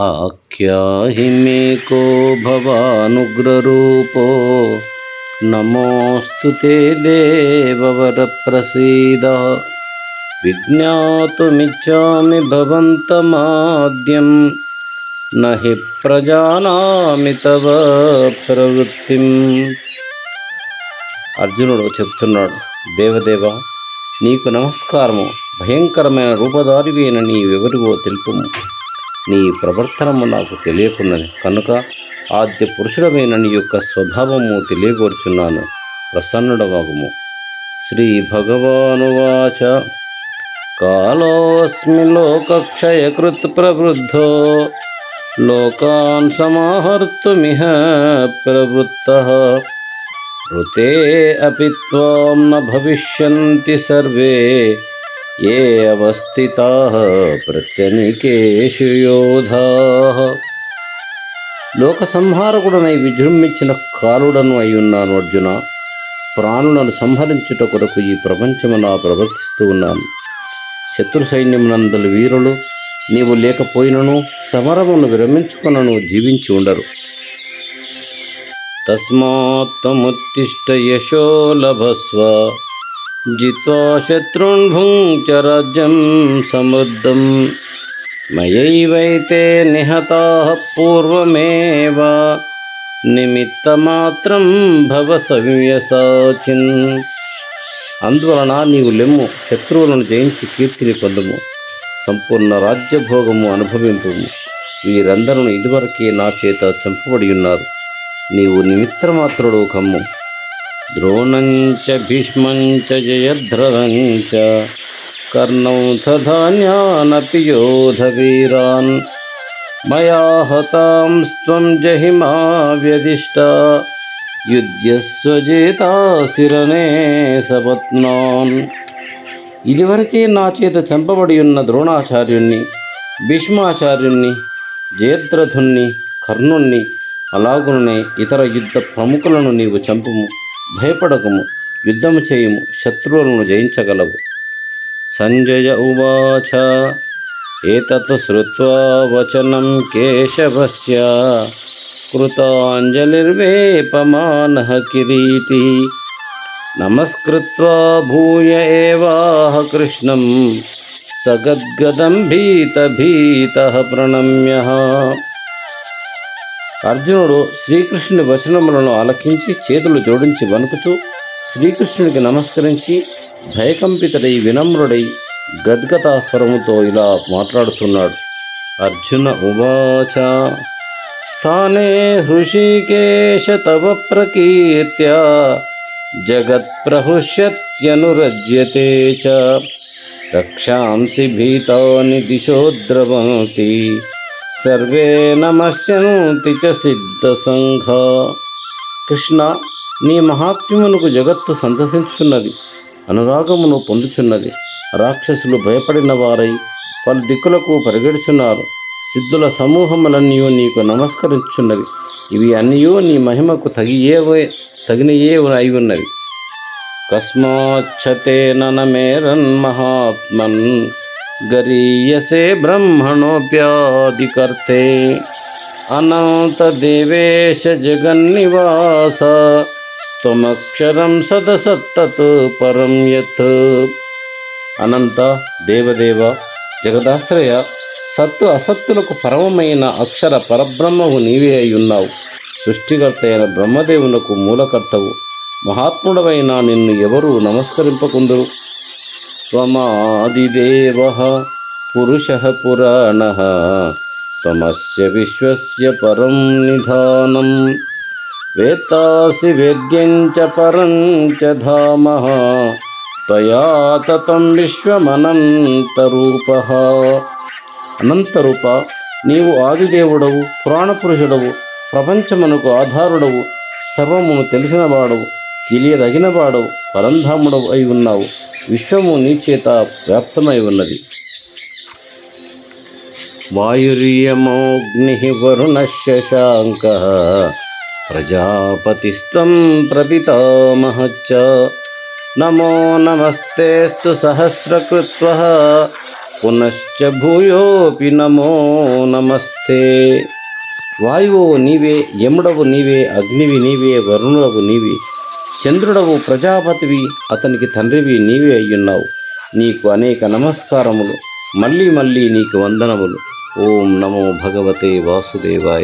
आख्याहि मे को भवानुग्ररूपो नमोऽस्तु ते देववरप्रसीद विज्ञातुमिच्छामि भवन्तमाद्यं न हि ప్రజానామి తవ ప్రవృత్తిం అర్జునుడు చెప్తున్నాడు దేవదేవ నీకు నమస్కారము భయంకరమైన రూపధారివి అయిన నీవెవరివో తెలుపుము. నీ ప్రవర్తనము నాకు తెలియకున్నది. కనుక ఆద్య పురుషుడమైన నీ యొక్క స్వభావము తెలియగోరుచున్నాను. ప్రసన్నుడవగుము. శ్రీ భగవానువాచ కాలోస్మి లోకక్షయకృత్ ప్రవృద్ధో. లోకాన్ సమాహర్తుమిహ ప్రవృత్త. ఋతే అపి త్వాం న భవిష్యంతి సర్వే. ఏ అవస్థితా? ప్రత్యనికేషు యోధా లోక సంహారకుడనై విజృంభించిన కాలుడను అయి ఉన్నాను అర్జున. ప్రాణులను సంహరించుట కొరకు ఈ ప్రపంచమున ప్రవర్తిస్తూ ఉన్నాను. శత్రు సైన్యమునందలు వీరులు నీవు లేకపోయినను సమరమును విరమించుకొనను జీవించి ఉండరు. తస్మాత్తముత్తిష్ట యశో లభస్వ. జిత్వా శత్రున్ భుంచ రాజ్యం సమృద్ధం మయైవైతే నిహత పూర్వమేవ నిమిత్తమాత్రం భవ సవ్యసాచిన్ అందువలన నీవు లెమ్ము శత్రువులను జయించి కీర్తిని పొందుము సంపూర్ణ రాజ్యభోగము అనుభవింపు వీరందరూ ఇదివరకే నా చేత చంపబడి ఉన్నారు. నీవు నిమిత్రమాత్రుడు కమ్ము. ద్రోణంచ భీష్మంచ జయద్రథంచ కర్ణౌ తధాన్యానపి యోధవీరాన్ మయా హతాం స్త్వం జహిమా వ్యదిష్ట యుధ్యస్వజేతాశిరనే సపత్నాన్ ఇదివరకే నా చేత చంపబడి ఉన్న ద్రోణాచార్యుణ్ణి భీష్మాచార్యుణ్ణి జయద్రథుణ్ణి కర్ణుణ్ణి అలాగుననే ఇతర యుద్ధ ప్రముఖులను నీవు చంపుము। భయపడకము యుద్ధము చేయము శత్రువులను జయించగలవు. సంజయ ఉవాచ ఏతత్ శ్రుత్వా వచనం కేశవస్య కృతాంజలిర్వేపమానః కిరీటి. నమస్కృత్వా భూయ ఏవాహ కృష్ణం సగద్గదం భీత భీత ప్రణమ్య. అర్జునుడు శ్రీకృష్ణుని వచనములను ఆలకించి చేతులు జోడించి వణుకుతూ శ్రీకృష్ణునికి నమస్కరించి భయకంపితుడై వినమ్రుడై గద్గతా స్వరముతో ఇలా మాట్లాడుతున్నాడు. అర్జున ఉవాచ స్థానే హృషికేశ తవ ప్రకీర్త్య జగత్ప్రహుష్యత్యనురజ్యతే చ రక్షాంసి భీతాని దిశో ద్రవంతి సర్వే నమశ్యంతి చ సిద్ధ సంఘ. కృష్ణ నీ మహాత్మ్యమునకు జగత్తు సంతసించున్నది అనురాగమును పొందుచున్నది. రాక్షసులు భయపడిన వారై పలు దిక్కులకు పరిగెడుచున్నారు. సిద్ధుల సమూహములన్నీ నీకు నమస్కరించున్నవి ఇవి అన్నీ నీ మహిమకు తగియేవే తగినయే అయి ఉన్నవి కస్మాచ్చతేన నమేరన్ మహాత్మన్. గరీయసే బ్రహ్మణోప్యాదికర్తే అనంత దేవేశ జగన్నివాస త్వమక్షరం సదసత్తత్ పరం యత్ అనంత దేవదేవ జగదాశ్రయ సత్తు అసత్తులకు పరమమైన అక్షర పరబ్రహ్మవు నీవే అయి ఉన్నావు సృష్టికర్త అయిన బ్రహ్మదేవునకు మూలకర్తవు. మహాత్ముడవైన నిన్ను ఎవరు నమస్కరింపకుందురు. త్వమాదిదేవ పురుష పురాణ తమస్య విశ్వస్య పరం నిధానం వేత్తాసి వేద్యం చ పరం చ ధామ త్వయా తతం విశ్వమనంతరూప అనంతరూప నీవు ఆదిదేవుడవు పురాణపురుషుడవు ప్రపంచమునకు ఆధారుడవు సర్వమును తెలిసినవాడవు తెలియదగినవాడవు పరంధాముడు అయి ఉన్నావు. విశ్వము నీ చేత వ్యాప్తమై ఉన్నది. వాయుర్యమోగ్ని వరుణ శశాంక ప్రజాపతిస్త్వం ప్రపితామహచ్చ నమో నమస్తేస్తు సహస్రకృత్వ. పునశ్చ భూయోపి నమో నమస్తే. వాయువు నీవే యముడవు నీవే అగ్నివి నీవే వరుణుడవు నీవే. చంద్రుడవు ప్రజాపతివి అతనికి తండ్రివి నీవే అయ్యున్నావు. నీకు అనేక నమస్కారములు. మళ్ళీ మళ్ళీ నీకు వందనములు. ఓం నమో భగవతే వాసుదేవాయ.